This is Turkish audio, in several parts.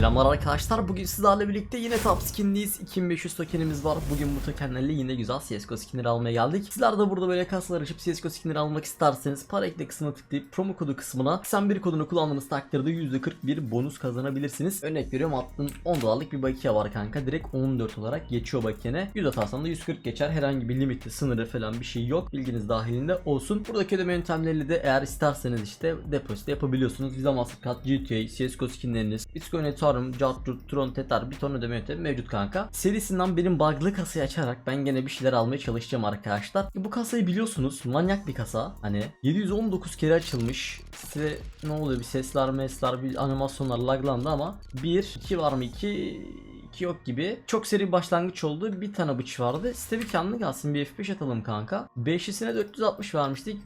Selamlar arkadaşlar. Bugün sizlerle birlikte yine top skin'deyiz. 2500 tokenimiz var. Bugün bu tokenlerle yine güzel CSGO skinleri almaya geldik. Sizler de burada böyle kasalar açıp CSGO skinleri almak isterseniz para ekle kısmına tıklayıp promo kodu kısmına sen bir kodunu kullandığınız takdirde %41 bonus kazanabilirsiniz. Örnek veriyorum attığın 10 dolarlık bir bakiye var kanka. Direkt 14 olarak geçiyor bakiyene. 100 atarsan da 140 geçer. Herhangi bir limiti, sınırı falan bir şey yok. Bilginiz dahilinde olsun. Buradaki ödeme yöntemleriyle de eğer isterseniz işte depozito yapabiliyorsunuz. Visa, Mastercard, GTA, CSGO skinleriniz, Bitcoin, Ethereum, Jarturt, Tron, Tether bir ton ödeme yöntemi mevcut kanka. Serisinden benim bug'lı kasayı açarak ben gene bir şeyler almaya çalışacağım arkadaşlar. Bu kasayı biliyorsunuz manyak bir kasa. Hani 719 kere açılmış. Size ne oluyor bir sesler mesler bir animasyonlar laglandı ama 1 2 var mı 2 2 yok gibi. Çok seri başlangıç oldu. Bir tane bıç vardı. Site bir kendine gelsin bir F5 atalım kanka. 5'lisine 460 vermiştik.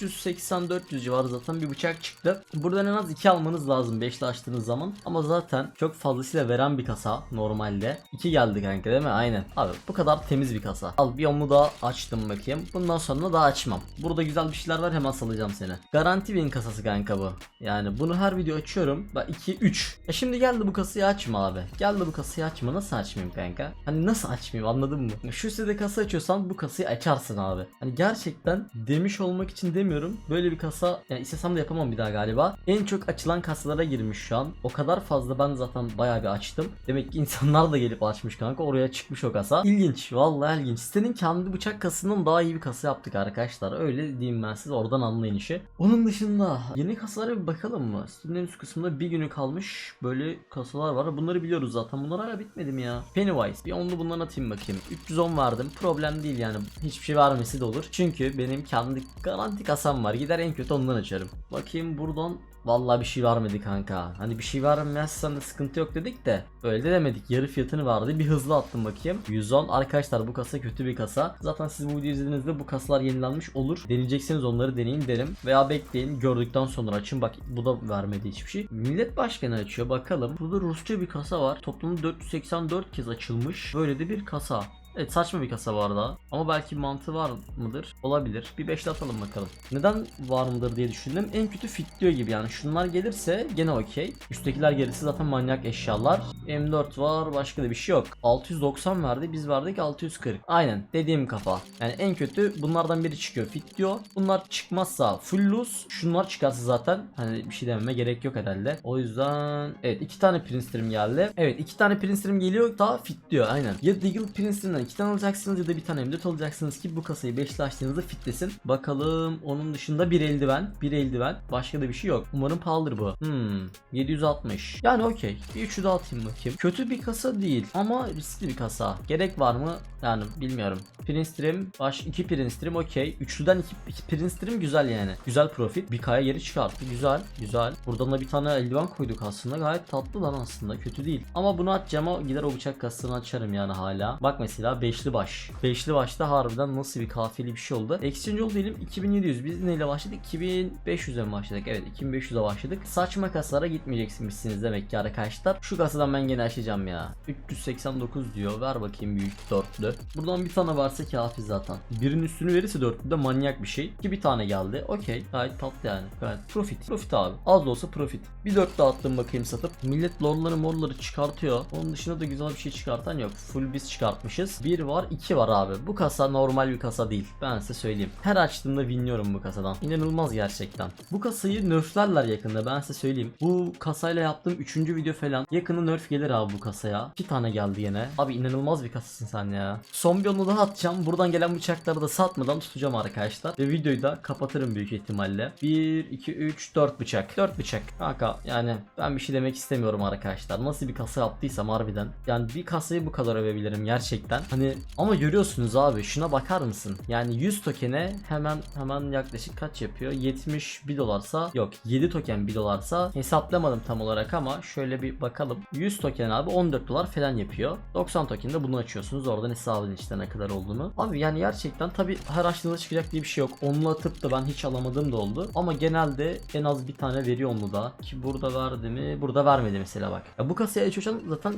380-400 civarı zaten bir bıçak çıktı. Buradan en az 2 almanız lazım 5'li açtığınız zaman. Ama zaten çok fazlasıyla veren bir kasa normalde. 2 geldi kanka değil mi? Aynen. Abi bu kadar temiz bir kasa. Al bir onu da açtım bakayım. Bundan sonra daha açmam. Burada güzel bir şeyler var hemen salacağım seni. Garanti win kasası kanka bu. Yani bunu her video açıyorum. Bak 2 3. E şimdi geldi bu kasayı açma abi. Geldi bu kasayı açma. Nasıl açmayayım kanka? Hani nasıl açmayayım anladın mı? Şu sitede kasa açıyorsan bu kasayı açarsın abi. Hani gerçekten demiş olmak için demiyorum. Böyle bir kasa yani istesem de yapamam bir daha galiba. En çok açılan kasalara girmiş şu an. O kadar fazla ben zaten bayağı bir açtım. Demek ki insanlar da gelip açmış kanka. Oraya çıkmış o kasa. İlginç. Vallahi ilginç. Sitenin kendi bıçak kasasından daha iyi bir kasa yaptık arkadaşlar. Öyle diyeyim ben size. Oradan anlayın işi. Onun dışında yeni kasalara bir bakalım mı? Sitenin en üst kısmında bir günü kalmış böyle kasalar var. Bunları biliyoruz zaten. Bunlar hala bitmedi mi ya? Pennywise. Bir onlu bundan atayım bakayım. 310 verdim. Problem değil yani. Hiçbir şey vermesi de olur. Çünkü benim kendi garanti kasam var. Gider en kötü ondan açarım. Bakayım buradan Vallahi bir şey vermedi kanka. Hani bir şey vermezsen sıkıntı yok dedik de öyle de demedik. Yarı fiyatını vardı. Bir hızlı attım bakayım. 110. Arkadaşlar bu kasa kötü bir kasa. Zaten siz bu videoyu izlediğinizde bu kasalar yenilenmiş olur. Deneyecekseniz onları deneyin derim. Veya bekleyin. Gördükten sonra açın. Bak bu da vermedi hiçbir şey. Millet başkanı açıyor. Bakalım. Burada Rusça bir kasa var. Toplamda 484 kez açılmış. Böyle de bir kasa. Evet saçma bir kasa bu arada. Ama belki mantığı var mıdır? Olabilir. Bir beşli atalım bakalım. Neden var mıdır diye düşündüm. En kötü fitliyor gibi yani. Şunlar gelirse gene okey. Üsttekiler gelirse zaten manyak eşyalar. M4 var başka da bir şey yok. 690 verdi biz verdik 640. Aynen dediğim kafa. Yani en kötü bunlardan biri çıkıyor fitliyor. Bunlar çıkmazsa full loose. Şunlar çıkarsa zaten hani bir şey dememe gerek yok herhalde. O yüzden evet iki tane Prince'lerim geldi. Evet iki tane Prince'lerim geliyor daha fitliyor aynen. Ya Deagle Prince'lerimden iki tane alacaksınız ya da bir tane M4 alacaksınız ki bu kasayı 5'li açtığınızda fitlesin. Bakalım onun dışında bir eldiven. Bir eldiven. Başka da bir şey yok. Umarım pahalıdır bu. Hmm. 760. Yani okey. Bir üçü de atayım bakayım. Kötü bir kasa değil ama riskli bir kasa. Gerek var mı? Yani bilmiyorum. Prince Trim. Baş iki Prince Trim okey. Üçlüden iki, iki Prince Trim güzel yani. Güzel profit. Bir kaya geri çıkarttı. Güzel. Güzel. Buradan da bir tane eldiven koyduk aslında. Gayet tatlı lan aslında. Kötü değil. Ama bunu atacağıma gider o bıçak kasasını açarım yani hala. Bak mesela beşli baş. Beşli başta harbiden nasıl bir kafiyeli bir şey oldu. Exchange oldu diyelim 2700. Biz neyle başladık? 2500'e mi başladık? Evet 2500'e başladık. Saçma kasalara gitmeyeceksiniz demek ki arkadaşlar. Şu kasadan ben gene açacağım ya. 389 diyor. Ver bakayım büyük dörtlü. Buradan bir tane varsa kafi zaten. Birinin üstünü verirse dörtlü de manyak bir şey. Ki bir tane geldi. Okey. Gayet tatlı yani. Gayet profit. Profit abi. Az da olsa profit. Bir dört daha attım bakayım satıp. Millet lorları morları çıkartıyor. Onun dışında da güzel bir şey çıkartan yok. Full biz çıkartmışız. Bir var iki var abi. Bu kasa normal bir kasa değil. Ben size söyleyeyim. Her açtığımda winliyorum bu kasadan. İnanılmaz gerçekten. Bu kasayı nerflerler yakında ben size söyleyeyim. Bu kasayla yaptığım 3. video falan. Yakında nerf gelir abi bu kasaya. 2 tane geldi yine. Abi inanılmaz bir kasasın sen ya. Son bir onu daha atacağım. Buradan gelen bıçakları da satmadan tutacağım arkadaşlar. Ve videoyu da kapatırım büyük ihtimalle. 1, 2, 3, 4 bıçak. 4 bıçak. Kanka yani ben bir şey demek istemiyorum arkadaşlar. Nasıl bir kasa yaptıysam harbiden. Yani bir kasayı bu kadar övebilirim gerçekten. Hani ama görüyorsunuz abi şuna bakar mısın? Yani 100 tokene hemen hemen yaklaşık kaç yapıyor? 71 dolarsa yok 7 token 1 dolarsa hesaplamadım tam olarak ama şöyle bir bakalım. 100 token abi 14 dolar falan yapıyor. 90 token de bunu açıyorsunuz. Oradan hesabın işte ne kadar olduğunu. Abi yani gerçekten tabi her açtığında çıkacak diye bir şey yok. Onlu atıp da ben hiç alamadığım da oldu. Ama genelde en az bir tane veriyor onlu da. Ki burada verdi mi? Burada vermedi mesela bak. Ya bu kasaya açıyorsan zaten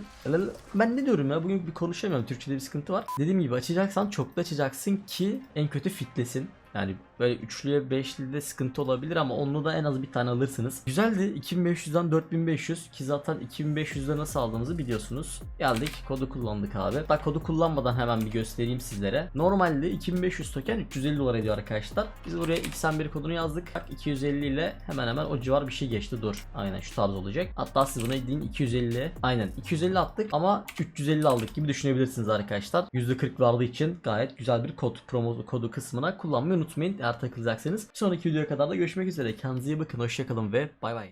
ben ne diyorum ya bugün bir konuşamıyorum. Türkçede bir sıkıntı var. Dediğim gibi açacaksan çok da açacaksın ki en kötü fitlesin. Yani böyle üçlüye beşlide sıkıntı olabilir ama onlu da en az bir tane alırsınız. Güzeldi. 2500'den 4500 ki zaten 2500'de nasıl aldığımızı biliyorsunuz. Geldik kodu kullandık abi. Hatta kodu kullanmadan hemen bir göstereyim sizlere. Normalde 2500 token 350 dolar ediyor arkadaşlar. Biz buraya XM1 kodunu yazdık. Bak 250 ile hemen hemen o civar bir şey geçti. Dur. Aynen şu tarz olacak. Hatta siz buna deyin 250. Aynen 250 attık ama 350 aldık gibi düşünebilirsiniz arkadaşlar. %40 vardığı için gayet güzel bir kod promo kodu kısmına kullanmayı unutmayın eğer takılacaksanız. Sonraki videoya kadar da görüşmek üzere. Kendinize iyi bakın. Hoşçakalın ve bay bay.